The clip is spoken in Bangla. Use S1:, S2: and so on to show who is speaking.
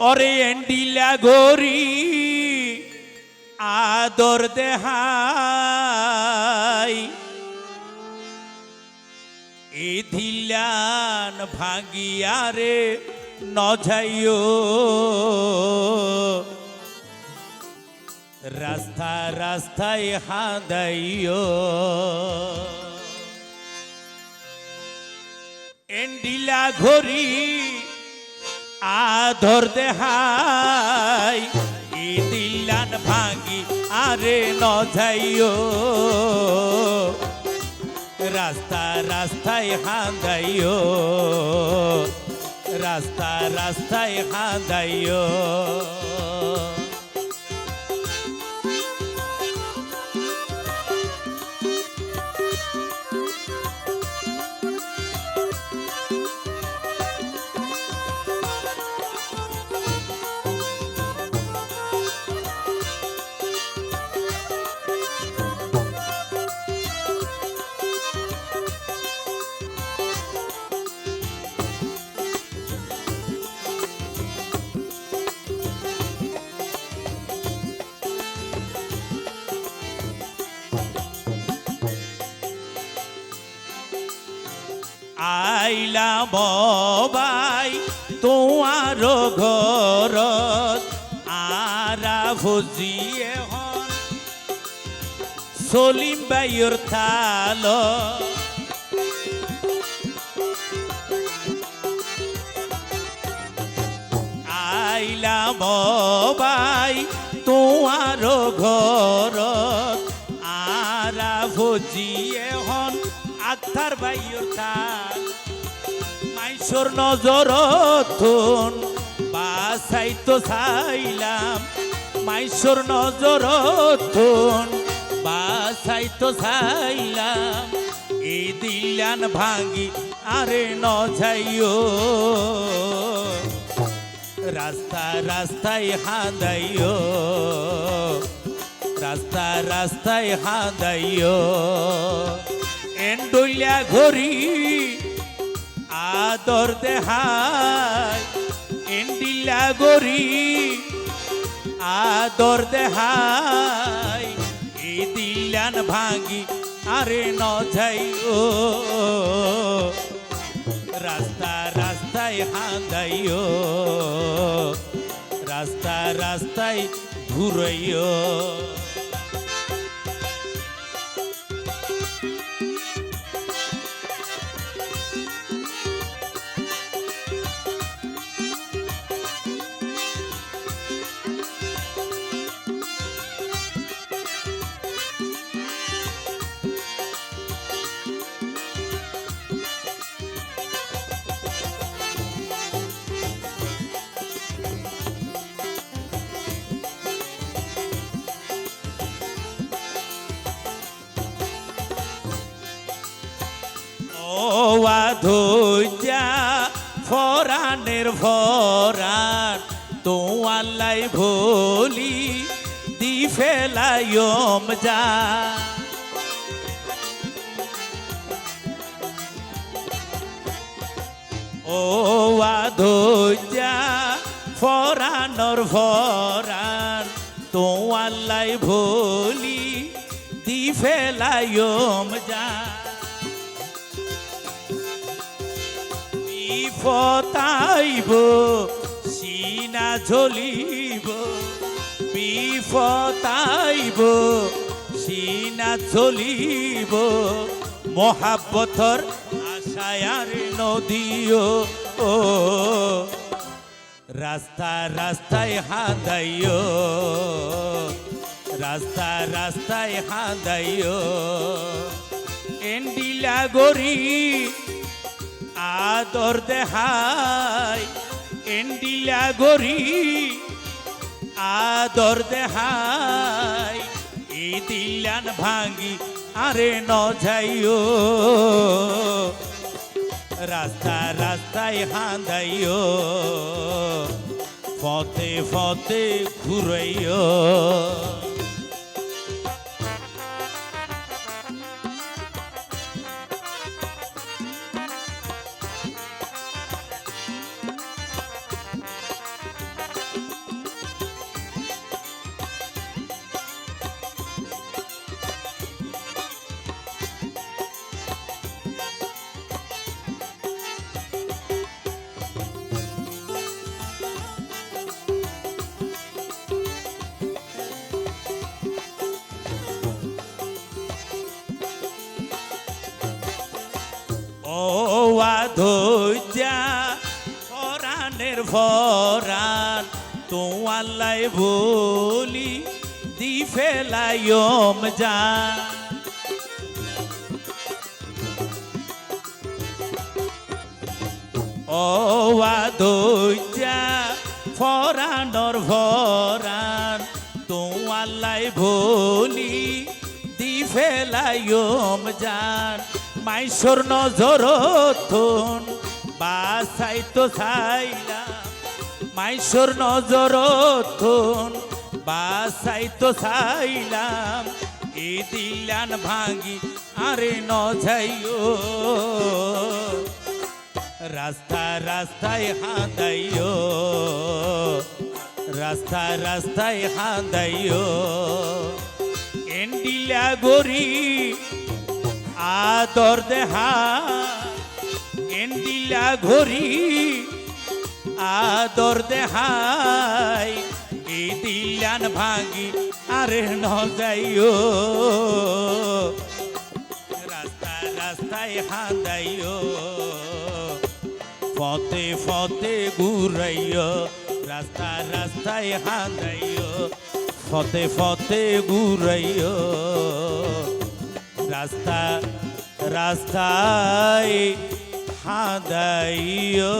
S1: অরে এন্ডিলা গরি আদর দেহাই। এ ধিলান ভাগিয়ারে নঝাইও। রাস্তা রাস্তায় হাদাইও। এন্ডিলা ঘড়ি আধর দেহাই ই দিলান ভাঙি আরে নঝাইও রাস্তা রাস্তায় হাঁদাইও রাস্তা রাস্তায় হাঁদাইও। আইলা বাই তোমার ঘরত আরা ভুজিয়ে হন সলিম বাইর থাল। আইলা বাই তোমার ঘরত আরা ভুজিয়ে হন আত্মার বাইর থাল মাইসর নজর থুন বাসাই তো চাইলাম মাইসর নজর থুন বাসাই তো চাইলাম এই দিলান ভাঙি আরে ন যাইও। রাস্তা রাস্তায় হাঁদাইও। রাস্তা, রাস্তায় হাঁদাইও। এন্ডুলিয়া ঘড়ি আদর দেহাই এন্ডিলা গরি আদর দেহাই এই দিলান ভাঙি আরে ন যাইও। রাস্তা, রাস্তায় হাঁদাইও। রাস্তা, রাস্তায় ঘুরাইও। ও আধুজা ফরানের ফরান তোয়াল্লাই ভোলি দি ফেলায়ম যা। ও আধুজা ফরানর ফরান তোয়াল্লাই ভোলি দি ফেলায়ম যা। বিফতাইব, সিনা ঝলিব, বিফতাইব, সিনা ঝলিব। মহাব্বতর আশায়ার নদীও, ও রাস্তা রাস্তায় হাঁদাইও, রাস্তা রাস্তায় হাঁদাইও। এন্ডিলা গরি আদর দেহাই, এন্ডিলা গরি, আদর দেহাই এই দিলান ভাঙ্গি আরে ন যাইও। রাস্তা রাস্তায় হাঁদাইও ফতে ফতে ঘুরাইও। আধৈর্যা পরাণের ভরান তোমাল্লাই বলি দি ফেলাইম যা। ও আধৈর্যা ফরানর ভরান তোমাল্লাই বলি দি ফেলাইম জান মাইসর নজর থন, বাসাই তো চাইলাম মাইসর নজর থন, বাসাই তো চাইলাম এ দিলান ভাঙি, আরে ন যাইও। রাস্তা রাস্তায় হাঁদাইও, রাস্তা রাস্তায় হাঁদাইও। এন্ডিলা গরি আদর দেহা, এন্ডিলা ঘড়ি, আদর দেহাই, এই দিলান ভাঙি আরে ন যাইও। রাস্তা রাস্তায় হাঁদাইও ফতে ফতে ঘুরাইও, রাস্তা রাস্তায় হাঁদাইও ফতে ফতে ঘুরাইও। রাস্তা রাস্তায় হাদাইও।